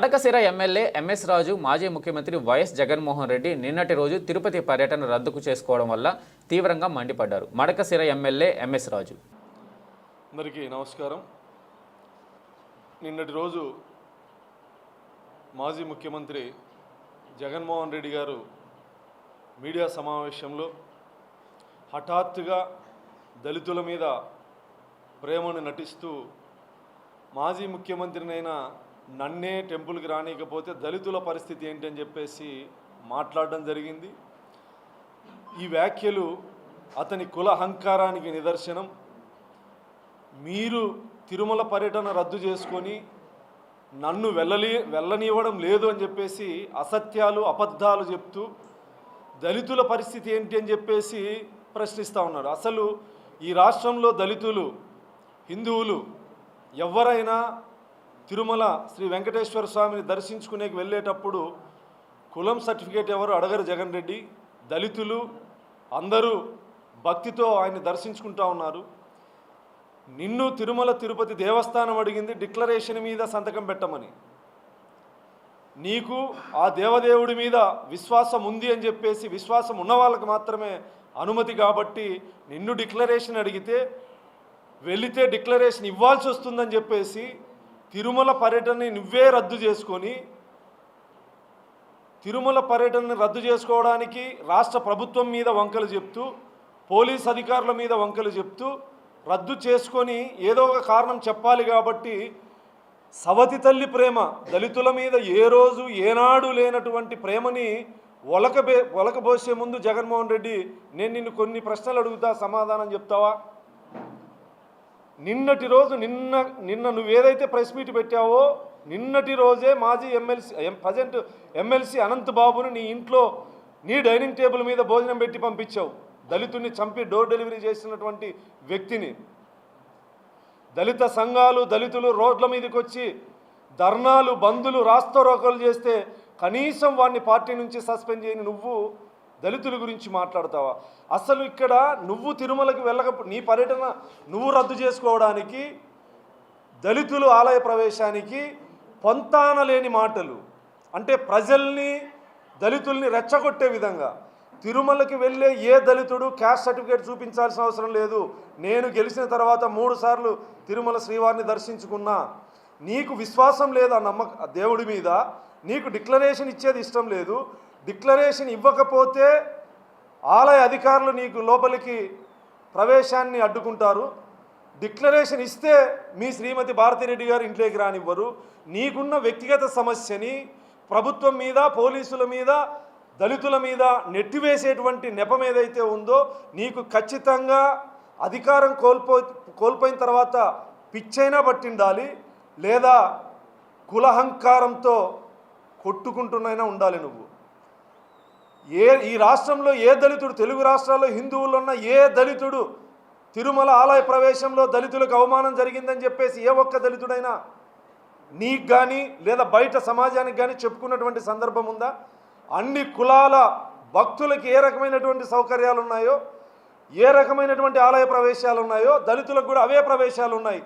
Madakasira MLA MS రాజు మాజీ ముఖ్యమంత్రి YS Jaganmohan Reddy నిన్నటి రోజు తిరుపతి పర్యటన రద్దుకు చేసుకోవడం వల్ల తీవ్రంగా మండిపడ్డారు. Madakasira MLA MS Raju. అందరికీ నమస్కారం. నిన్నటి రోజు మాజీ ముఖ్యమంత్రి జగన్మోహన్ రెడ్డి గారు మీడియా సమావేశంలో హఠాత్తుగా దళితుల మీద ప్రేమను నటిస్తూ మాజీ ముఖ్యమంత్రినైనా నన్నే టెంపుల్కి రానికపోతే దళితుల పరిస్థితి ఏంటని చెప్పేసి మాట్లాడడం జరిగింది. ఈ వ్యాఖ్యలు అతని కుల అహంకారానికి నిదర్శనం. మీరు తిరుమల పర్యటన రద్దు చేసుకొని నన్ను వెళ్ళలి వెళ్ళనివ్వడం లేదు అని చెప్పేసి అసత్యాలు అబద్ధాలు చెప్తూ దళితుల పరిస్థితి ఏంటి అని చెప్పేసి ప్రశ్నిస్తూ ఉన్నారు. అసలు ఈ రాష్ట్రంలో దళితులు హిందువులు ఎవరైనా తిరుమల శ్రీ వెంకటేశ్వర స్వామిని దర్శించుకునేకి వెళ్ళేటప్పుడు కులం సర్టిఫికేట్ ఎవరు అడగరు జగన్ రెడ్డి. దళితులు అందరూ భక్తితో ఆయన్ని దర్శించుకుంటా ఉన్నారు. నిన్ను తిరుమల తిరుపతి దేవస్థానం అడిగింది డిక్లరేషన్ మీద సంతకం పెట్టమని. నీకు ఆ దేవదేవుడి మీద విశ్వాసం ఉంది అని చెప్పేసి విశ్వాసం ఉన్న వాళ్ళకి మాత్రమే అనుమతి కాబట్టి నిన్ను డిక్లరేషన్ అడిగితే వెళితే డిక్లరేషన్ ఇవ్వాల్సి వస్తుందని చెప్పేసి తిరుమల పర్యటనని నువ్వే రద్దు చేసుకొని తిరుమల పర్యటనని రద్దు చేసుకోవడానికి రాష్ట్ర ప్రభుత్వం మీద వంకలు చెప్తూ పోలీస్ అధికారుల మీద వంకలు చెప్తూ రద్దు చేసుకొని ఏదో ఒక కారణం చెప్పాలి కాబట్టి సవతి తల్లి ప్రేమ దళితుల మీద ఏ రోజు ఏనాడు లేనటువంటి ప్రేమని ఒలకబే ఒలకబోసే ముందు జగన్మోహన్ రెడ్డి నేను నిన్ను కొన్ని ప్రశ్నలు అడుగుతా సమాధానం చెప్తావా? నిన్నటి రోజు నిన్న నిన్న నువ్వేదైతే ప్రెస్ మీట్ పెట్టావో నిన్నటి రోజే మాజీ ఎమ్మెల్సీ ప్రజెంట్ ఎమ్మెల్సీ అనంత్ బాబుని నీ ఇంట్లో నీ డైనింగ్ టేబుల్ మీద భోజనం పెట్టి పంపించావు. దళితుని చంపి డోర్ డెలివరీ చేసినటువంటి వ్యక్తిని. దళిత సంఘాలు దళితులు రోడ్ల మీదకి వచ్చి ధర్నాలు బంధులు రాస్తారోకలు చేస్తే కనీసం వాడిని పార్టీ నుంచి సస్పెండ్ చేయని నువ్వు దళితుల గురించి మాట్లాడతావా? అసలు ఇక్కడ నువ్వు తిరుమలకి వెళ్ళక నీ పర్యటన నువ్వు రద్దు చేసుకోవడానికి దళితులు ఆలయ ప్రవేశానికి పొంతాన లేని మాటలు. అంటే ప్రజల్ని దళితుల్ని రెచ్చగొట్టే విధంగా. తిరుమలకి వెళ్ళే ఏ దళితుడు క్యాస్ట్ సర్టిఫికేట్ చూపించాల్సిన అవసరం లేదు. నేను గెలిచిన తర్వాత మూడు సార్లు తిరుమల శ్రీవారిని దర్శించుకున్నా. నీకు విశ్వాసం లేదు ఆ నమ్మక దేవుడి మీద నీకు డిక్లరేషన్ ఇచ్చేది ఇష్టం లేదు. డిక్లరేషన్ ఇవ్వకపోతే ఆలయ అధికారులు నీకు లోపలికి ప్రవేశాన్ని అడ్డుకుంటారు. డిక్లరేషన్ ఇస్తే మీ శ్రీమతి భారతిరెడ్డి గారు ఇంట్లోకి రానివ్వరు. నీకున్న వ్యక్తిగత సమస్యని ప్రభుత్వం మీద పోలీసుల మీద దళితుల మీద నెట్టివేసేటువంటి నెపం ఏదైతే ఉందో నీకు ఖచ్చితంగా అధికారం కోల్పో కోల్పోయిన తర్వాత పిచ్చైనా పట్టిండాలి. లేదా కులహంకారంతో కొట్టుకుంటున్నైనా ఉండాలి నువ్వు. ఏ ఈ రాష్ట్రంలో ఏ దళితుడు తెలుగు రాష్ట్రాల్లో హిందువులు ఉన్న ఏ దళితుడు తిరుమల ఆలయ ప్రవేశంలో దళితులకు అవమానం జరిగిందని చెప్పేసి ఏ ఒక్క దళితుడైనా నీకు కానీ లేదా బయట సమాజానికి కానీ చెప్పుకున్నటువంటి సందర్భం ఉందా? అన్ని కులాల భక్తులకి ఏ రకమైనటువంటి సౌకర్యాలు ఉన్నాయో ఏ రకమైనటువంటి ఆలయ ప్రవేశాలు ఉన్నాయో దళితులకు కూడా అవే ప్రవేశాలు ఉన్నాయి.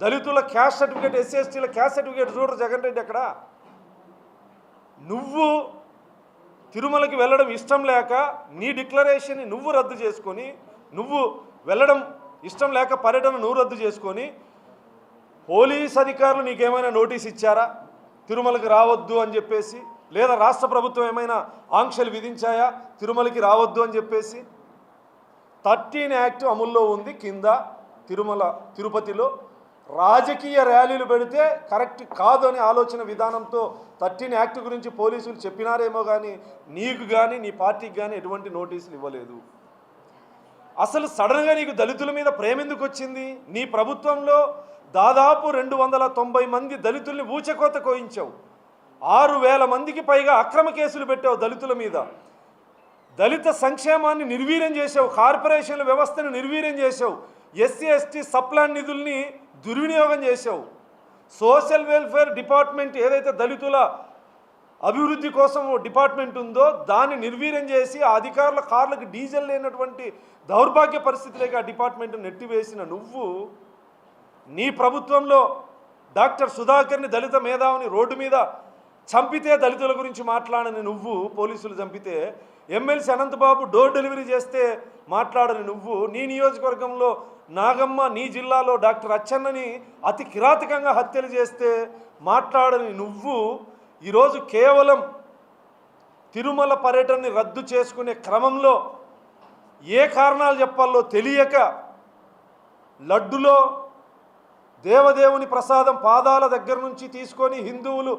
దళితుల క్యాస్ట్ సర్టిఫికేట్ ఎస్సీ ఎస్టీల క్యాస్ట్ సర్టిఫికేట్ చూడరు జగన్ రెడ్డి అక్కడ నువ్వు తిరుమలకి వెళ్ళడం ఇష్టం లేక నీ డిక్లరేషన్ని నువ్వు రద్దు చేసుకొని నువ్వు వెళ్ళడం ఇష్టం లేక పర్యటన నువ్వు రద్దు చేసుకొని పోలీస్ అధికారులు నీకేమైనా నోటీస్ ఇచ్చారా? తిరుమలకి రావద్దు అని చెప్పేసి లేదా రాష్ట్ర ప్రభుత్వం ఏమైనా ఆంక్షలు విధించాయా? తిరుమలకి రావద్దు అని చెప్పేసి? థర్టీన్ యాక్ట్ అమల్లో ఉంది కింద తిరుమల తిరుపతిలో. రాజకీయ ర్యాలీలు పెడితే కరెక్ట్ కాదు అనే ఆలోచన విధానంతో థర్టీన్ యాక్ట్ గురించి పోలీసులు చెప్పినారేమో కానీ నీకు కానీ నీ పార్టీకి కానీ ఎటువంటి నోటీసులు ఇవ్వలేదు. అసలు సడన్గా నీకు దళితుల మీద ప్రేమ ఎందుకు వచ్చింది? నీ ప్రభుత్వంలో దాదాపు రెండు వందల తొంభై మంది దళితుల్ని ఊచకోత కోయించావు. ఆరు వేల మందికి పైగా అక్రమ కేసులు పెట్టావు దళితుల మీద. దళిత సంక్షేమాన్ని నిర్వీర్యం చేసావు కార్పొరేషన్ల వ్యవస్థను నిర్వీర్యం చేసావు ఎస్సీ ఎస్టీ సప్లాన్ నిధుల్ని దుర్వినియోగం చేసావు సోషల్ వెల్ఫేర్ డిపార్ట్మెంట్ ఏదైతే దళితుల అభివృద్ధి కోసం డిపార్ట్మెంట్ ఉందో దాన్ని నిర్వీర్యం చేసి ఆ అధికారుల కార్లకు డీజిల్ లేనటువంటి దౌర్భాగ్య పరిస్థితులకి ఆ డిపార్ట్మెంట్ నెట్టివేసిన నువ్వు నీ ప్రభుత్వంలో డాక్టర్ సుధాకర్ని దళిత మేధావిని రోడ్డు మీద చంపితే దళితుల గురించి మాట్లాడని నువ్వు పోలీసులు చంపితే ఎమ్మెల్సీ అనంతబాబు డోర్ డెలివరీ చేస్తే మాట్లాడని నువ్వు నీ నియోజకవర్గంలో నాగమ్మ నీ జిల్లాలో డాక్టర్ అచ్చన్నని అతి కిరాతకంగా హత్యలు చేస్తే మాట్లాడని నువ్వు ఈరోజు కేవలం తిరుమల పర్యటనని రద్దు చేసుకునే క్రమంలో ఏ కారణాలు చెప్పాలో తెలియక లడ్డులో దేవదేవుని ప్రసాదం పాదాల దగ్గర నుంచి తీసుకొని హిందువులు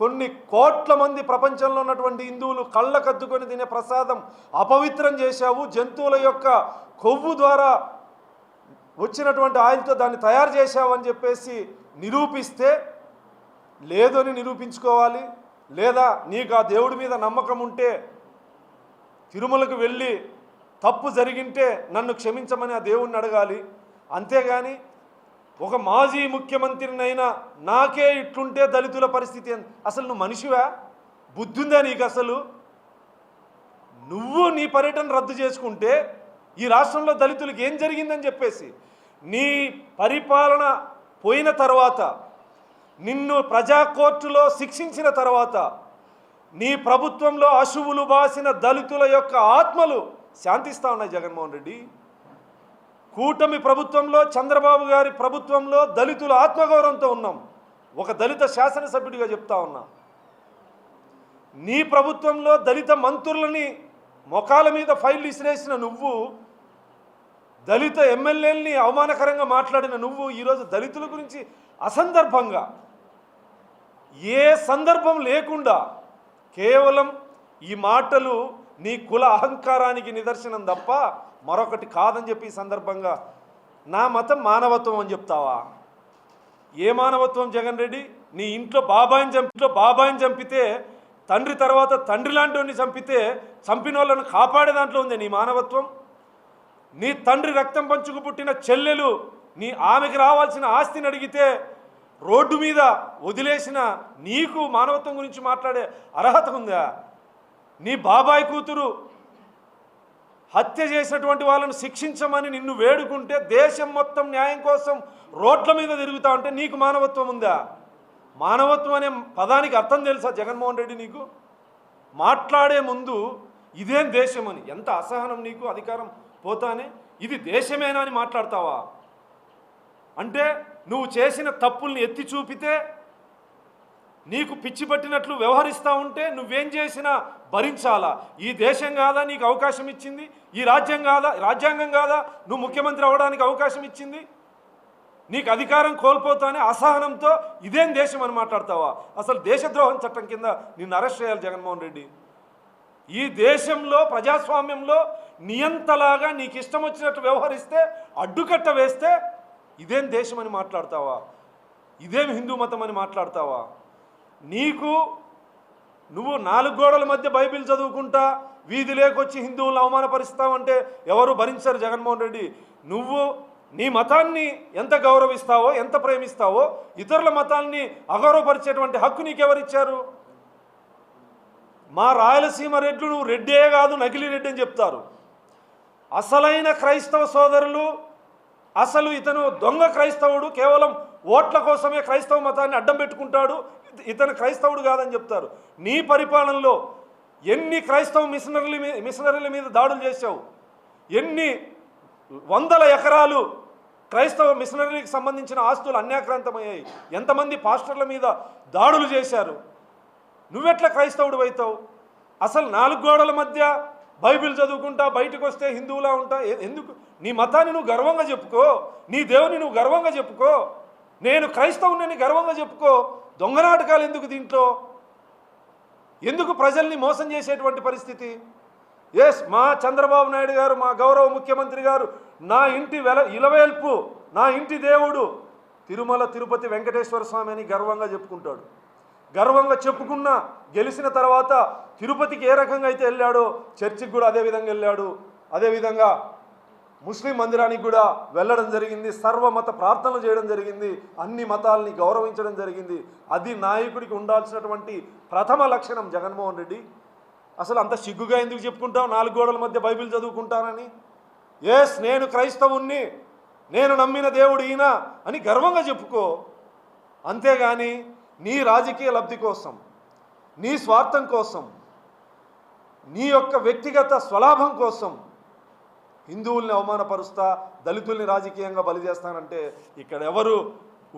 కొన్ని కోట్ల మంది ప్రపంచంలో ఉన్నటువంటి హిందువులు కళ్ళకద్దుకొని తినే ప్రసాదం అపవిత్రం చేశావు. జంతువుల యొక్క కొవ్వు ద్వారా వచ్చినటువంటి ఆయిల్తో దాన్ని తయారు చేశావని చెప్పేసి నిరూపిస్తే లేదు అని నిరూపించుకోవాలి. లేదా నీకు ఆ దేవుడి మీద నమ్మకం ఉంటే తిరుమలకు వెళ్ళి తప్పు జరిగింటే నన్ను క్షమించమని ఆ దేవుణ్ణి అడగాలి. అంతేగాని ఒక మాజీ ముఖ్యమంత్రినైనా నాకే ఇట్లుంటే దళితుల పరిస్థితి అసలు నువ్వు మనిషివా? బుద్ధిందా నీకు అసలు? నువ్వు నీ పర్యటన రద్దు చేసుకుంటే ఈ రాష్ట్రంలో దళితులకు ఏం జరిగిందని చెప్పేసి నీ పరిపాలన పోయిన తర్వాత నిన్ను ప్రజా కోర్టులో శిక్షించిన తర్వాత నీ ప్రభుత్వంలో అశువులు బాసిన దళితుల యొక్క ఆత్మలు శాంతిస్తా ఉన్నాయి జగన్మోహన్ రెడ్డి. కూటమి ప్రభుత్వంలో చంద్రబాబు గారి ప్రభుత్వంలో దళితుల ఆత్మగౌరవంతో ఉన్నాం. ఒక దళిత శాసనసభ్యుడిగా చెప్తా ఉన్నా. నీ ప్రభుత్వంలో దళిత మంత్రులని మొఖాల మీద ఫైల్ ఇసిరేసిన నువ్వు దళిత ఎమ్మెల్యేలని అవమానకరంగా మాట్లాడిన నువ్వు ఈరోజు దళితుల గురించి అసందర్భంగా ఏ సందర్భం లేకుండా కేవలం ఈ మాటలు నీ కుల అహంకారానికి నిదర్శనం తప్ప మరొకటి కాదని చెప్పి ఈ సందర్భంగా నా మతం మానవత్వం అని చెప్తావా? ఏ మానవత్వం జగన్ రెడ్డి? నీ ఇంట్లో బాబాయిని చంపి బాబాయిని చంపితే తండ్రి తర్వాత తండ్రి లాంటి చంపితే చంపిన వాళ్ళను కాపాడే దాంట్లో ఉంది నీ మానవత్వం. నీ తండ్రి రక్తం పంచుకు పుట్టిన చెల్లెలు నీ ఆమెకి రావాల్సిన ఆస్తిని అడిగితే రోడ్డు మీద వదిలేసిన నీకు మానవత్వం గురించి మాట్లాడే అర్హత ఉందా? నీ బాబాయ్ కూతురు హత్య చేసినటువంటి వాళ్ళను శిక్షించమని నిన్ను వేడుకుంటే దేశం మొత్తం న్యాయం కోసం రోడ్ల మీద తిరుగుతా ఉంటే నీకు మానవత్వం ఉందా? మానవత్వం అనే పదానికి అర్థం తెలుసా జగన్మోహన్ రెడ్డి నీకు? మాట్లాడే ముందు ఇదేం దేశం అని ఎంత అసహనం నీకు? అధికారం పోతానే? ఇది దేశమేనా అని మాట్లాడతావా? అంటే నువ్వు చేసిన తప్పుల్ని ఎత్తి చూపితే నీకు పిచ్చి పట్టినట్లు వ్యవహరిస్తూ ఉంటే నువ్వేం చేసినా భరించాలా? ఈ దేశం కాదా నీకు అవకాశం ఇచ్చింది? ఈ రాజ్యం కాదా? రాజ్యాంగం కాదా? నువ్వు ముఖ్యమంత్రి అవ్వడానికి అవకాశం ఇచ్చింది? నీకు అధికారం కోల్పోతానే అసహనంతో ఇదేం దేశం అని మాట్లాడతావా? అసలు దేశద్రోహం చట్టం కింద నిన్ను అరెస్ట్ చేయాలి జగన్మోహన్ రెడ్డి. ఈ దేశంలో ప్రజాస్వామ్యంలో నియంతలాగా నీకు ఇష్టం వచ్చినట్టు వ్యవహరిస్తే అడ్డుకట్ట వేస్తే ఇదేం దేశం అని మాట్లాడతావా? ఇదేం హిందూ మతం అని మాట్లాడతావా? నీకు నువ్వు నాలుగు గోడల మధ్య బైబిల్ చదువుకుంటా వీధి లేకొచ్చి హిందువులను అవమానపరుస్తావంటే ఎవరు భరించరు జగన్మోహన్ రెడ్డి. నువ్వు నీ మతాన్ని ఎంత గౌరవిస్తావో ఎంత ప్రేమిస్తావో ఇతరుల మతాన్ని అగౌరవపరిచేటువంటి హక్కు నీకెవరిచ్చారు? మా రాయలసీమ రెడ్లు నువ్వు రెడ్డే కాదు నకిలీ రెడ్డి అని చెప్తారు. అసలైన క్రైస్తవ సోదరులు అసలు ఇతను దొంగ క్రైస్తవుడు కేవలం ఓట్ల కోసమే క్రైస్తవ మతాన్ని అడ్డం పెట్టుకుంటాడు ఇతను క్రైస్తవుడు కాదని చెప్తారు. నీ పరిపాలనలో ఎన్ని క్రైస్తవ మిషనరీల మీద మిషనరీల మీద దాడులు చేశావు? ఎన్ని వందల ఎకరాలు క్రైస్తవ మిషనరీకి సంబంధించిన ఆస్తులు అన్యాక్రాంతమయ్యాయి? ఎంతమంది పాస్టర్ల మీద దాడులు చేశారు? నువ్వెట్లా క్రైస్తవుడు అవుతావు? అసలు నాలుగు గోడల మధ్య బైబిల్ చదువుకుంటా బయటకు వస్తే హిందువులా ఉంటా. ఎందుకు? నీ మతాన్ని నువ్వు గర్వంగా చెప్పుకో. నీ దేవుని నువ్వు గర్వంగా చెప్పుకో. నేను క్రైస్తవుని గర్వంగా చెప్పుకో. దొంగ నాటకాలు ఎందుకు దీంట్లో? ఎందుకు ప్రజల్ని మోసం చేసేటువంటి పరిస్థితి? ఎస్ మా చంద్రబాబు నాయుడు గారు మా గౌరవ ముఖ్యమంత్రి గారు నా ఇంటి వెల ఇలవేల్పు నా ఇంటి దేవుడు తిరుమల తిరుపతి వెంకటేశ్వర స్వామి అని గర్వంగా చెప్పుకుంటాడు. గర్వంగా చెప్పుకున్న గెలిచిన తర్వాత తిరుపతికి ఏ రకంగా అయితే వెళ్ళాడో చర్చికి కూడా అదే విధంగా వెళ్ళాడు. అదేవిధంగా ముస్లిం మందిరానికి కూడా వెళ్ళడం జరిగింది. సర్వమత ప్రార్థనలు చేయడం జరిగింది. అన్ని మతాల్ని గౌరవించడం జరిగింది. అది నాయకుడికి ఉండాల్సినటువంటి ప్రథమ లక్షణం జగన్మోహన్ రెడ్డి. అసలు అంత సిగ్గుగా ఎందుకు చెప్పుకుంటావు? నాలుగు గోడల మధ్య బైబిల్ చదువుకుంటానని. ఎస్ నేను క్రైస్తవుణ్ణి. నేను నమ్మిన దేవుడు ఈయన అని గర్వంగా చెప్పుకో. అంతేగాని నీ రాజకీయ లబ్ధి కోసం నీ స్వార్థం కోసం నీ యొక్క వ్యక్తిగత స్వలాభం కోసం హిందువుల్ని అవమానపరుస్తా దళితుల్ని రాజకీయంగా బలి చేస్తానంటే ఇక్కడ ఎవరు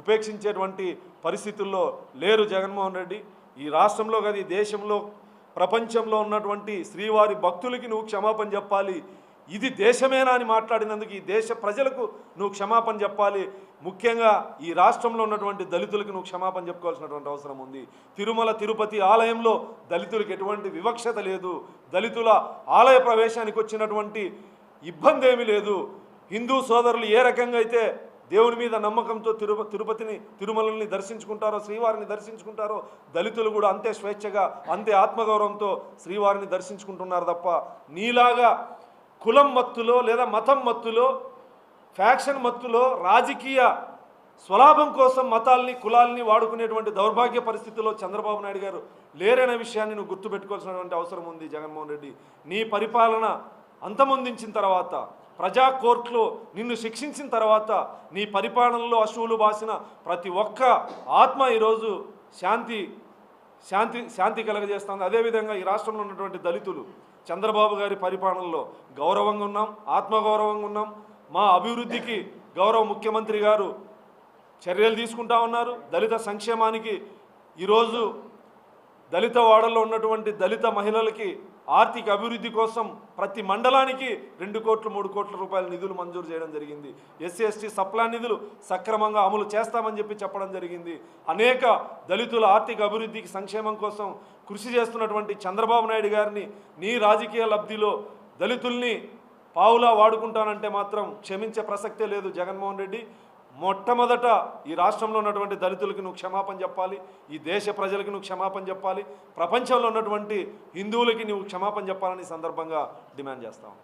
ఉపేక్షించేటువంటి పరిస్థితుల్లో లేరు జగన్మోహన్ రెడ్డి. ఈ రాష్ట్రంలో కాదు ఈ దేశంలో ప్రపంచంలో ఉన్నటువంటి శ్రీవారి భక్తులకి నువ్వు క్షమాపణ చెప్పాలి. ఇది దేశమేనా అని మాట్లాడినందుకు ఈ దేశ ప్రజలకు నువ్వు క్షమాపణ చెప్పాలి. ముఖ్యంగా ఈ రాష్ట్రంలో ఉన్నటువంటి దళితులకు నువ్వు క్షమాపణ చెప్పుకోవాల్సినటువంటి అవసరం ఉంది. తిరుమల తిరుపతి ఆలయంలో దళితులకు ఎటువంటి వివక్షత లేదు. దళితుల ఆలయ ప్రవేశానికి వచ్చినటువంటి ఇబ్బంది ఏమీ లేదు. హిందూ సోదరులు ఏ రకంగా అయితే దేవుని మీద నమ్మకంతో తిరుప తిరుపతిని తిరుమలని దర్శించుకుంటారో శ్రీవారిని దర్శించుకుంటారో దళితులు కూడా అంతే స్వేచ్ఛగా అంతే ఆత్మగౌరవంతో శ్రీవారిని దర్శించుకుంటున్నారు తప్ప నీలాగా కులం మత్తులో లేదా మతం మత్తులో ఫ్యాక్షన్ మత్తులో రాజకీయ స్వలాభం కోసం మతాల్ని కులాల్ని వాడుకునేటువంటి దౌర్భాగ్య పరిస్థితుల్లో చంద్రబాబు నాయుడు గారు లేరనే విషయాన్ని నువ్వు గుర్తుపెట్టుకోవాల్సినటువంటి అవసరం ఉంది జగన్మోహన్ రెడ్డి. నీ పరిపాలన అంతమొందించిన తర్వాత ప్రజా కోర్టులో నిన్ను శిక్షించిన తర్వాత నీ పరిపాలనలో అశువులు బాసిన ప్రతి ఒక్క ఆత్మ ఈరోజు శాంతి శాంతి శాంతి కలగజేస్తుంది. అదేవిధంగా ఈ రాష్ట్రంలో ఉన్నటువంటి దళితులు చంద్రబాబు గారి పరిపాలనలో గౌరవంగా ఉన్నాం ఆత్మగౌరవంగా ఉన్నాం. మా అభివృద్ధికి గౌరవ ముఖ్యమంత్రి గారు చర్యలు తీసుకుంటా ఉన్నారు. దళిత సంక్షేమానికి ఈరోజు దళిత వాడల్లో ఉన్నటువంటి దళిత మహిళలకి ఆర్థిక అభివృద్ధి కోసం ప్రతి మండలానికి రెండు కోట్లు మూడు కోట్ల రూపాయల నిధులు మంజూరు చేయడం జరిగింది. ఎస్సీ ఎస్టీ సప్లా నిధులు సక్రమంగా అమలు చేస్తామని చెప్పి చెప్పడం జరిగింది. అనేక దళితుల ఆర్థిక అభివృద్ధికి సంక్షేమం కోసం కృషి చేస్తున్నటువంటి చంద్రబాబు నాయుడు గారిని నీ రాజకీయ లబ్ధిలో దళితుల్ని పావులా వాడుకుంటానంటే మాత్రం క్షమించే ప్రసక్తే లేదు జగన్మోహన్ రెడ్డి. మొట్టమొదట ఈ రాష్ట్రంలో ఉన్నటువంటి దళితులకి నువ్వు క్షమాపణ చెప్పాలి ఈ దేశ ప్రజలకి నువ్వు క్షమాపణ చెప్పాలి ప్రపంచంలో ఉన్నటువంటి హిందువులకి నువ్వు క్షమాపణ చెప్పాలని సందర్భంగా డిమాండ్ చేస్తావు